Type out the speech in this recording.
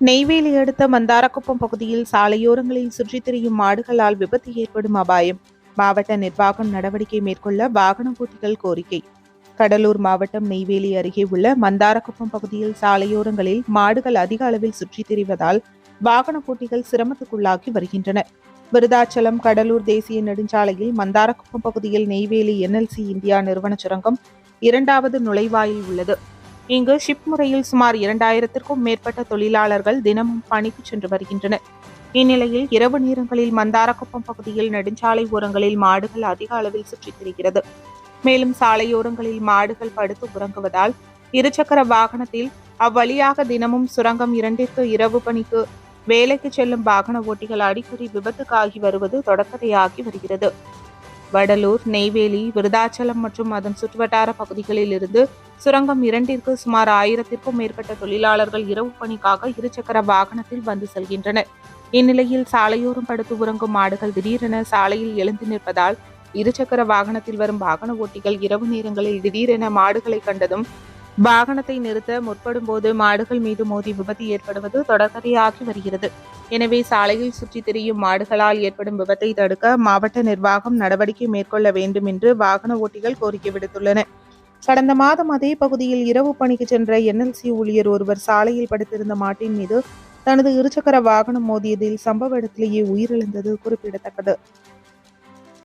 நெய்வேலி அடுத்த மந்தாரக்குப்பம் பகுதியில் சாலையோரங்களில் சுற்றித் திரியும் மாடுகளால் விபத்து ஏற்படும் அபாயம். மாவட்ட நிர்வாகம் நடவடிக்கை மேற்கொள்ள வாகன ஓட்டிகள் கோரிக்கை. கடலூர் மாவட்டம் நெய்வேலி அருகே உள்ள மந்தாரக்குப்பம் பகுதியில் சாலையோரங்களில் மாடுகள் அதிக அளவில் சுற்றித் திரிவதால் வாகன போட்டிகள் சிரமத்துக்குள்ளாகி வருகின்றன. விருதாச்சலம் கடலூர் தேசிய நெடுஞ்சாலையில் மந்தாரக்குப்பம் பகுதியில் நெய்வேலி என்எல்சி இந்தியா நிறுவன சுரங்கம் இரண்டாவது நுழைவாயில் உள்ளது. இங்கு ஷிப் முறையில் சுமார் இரண்டாயிரத்திற்கும் மேற்பட்ட தொழிலாளர்கள் தினமும் பணிக்கு சென்று வருகின்றனர். இந்நிலையில் இரவு நேரங்களில் மந்தாரக்குப்பம் பகுதியில் நெடுஞ்சாலை ஓரங்களில் மாடுகள் அதிக அளவில் சுற்றித் திரிகிறது. மேலும் சாலையோரங்களில் மாடுகள் படுத்து உறங்குவதால் இருசக்கர வாகனத்தில் அவ்வழியாக தினமும் சுரங்கம் இரண்டிற்கு இரவு பணிக்கு வேலைக்கு செல்லும் வாகன ஓட்டிகள் அடிக்கடி விபத்துக்காகி வருவது தொடர்கதையாகி வருகிறது. வடலூர் நெய்வேலி விருதாச்சலம் மற்றும் அதன் சுற்றுவட்டார பகுதிகளில் இருந்து சுரங்கம் இரண்டிற்கு சுமார் ஆயிரத்திற்கும் மேற்பட்ட தொழிலாளர்கள் இரவு பணிக்காக இருசக்கர வாகனத்தில் வந்து செல்கின்றனர். இந்நிலையில் சாலையோரம் படுத்து உறங்கும் மாடுகள் திடீரென சாலையில் எழுந்து நிற்பதால் இருசக்கர வாகனத்தில் வரும் வாகன ஓட்டிகள் இரவு நேரங்களில் திடீரென மாடுகளை கண்டதும் வாகனத்தை நிறுத்த முற்படும் போது மாடுகள் மீது மோதி விபத்து ஏற்படுவது தொடர்கதையாகி வருகிறது. எனவே சாலையில் சுற்றித் திரியும் மாடுகளால் ஏற்படும் விபத்தை தடுக்க மாவட்ட நிர்வாகம் நடவடிக்கை மேற்கொள்ள வேண்டும் என்று வாகன ஓட்டிகள் கோரிக்கை விடுத்துள்ளனர் கடந்த மாதம் அதே பகுதியில் இரவு பணிக்கு சென்ற என்எல்சி ஊழியர் ஒருவர் சாலையில் படுத்திருந்த மாட்டின் மீது தனது இருசக்கர வாகனம் மோதியதில் சம்பவ இடத்திலேயே உயிரிழந்தது குறிப்பிடத்தக்கது.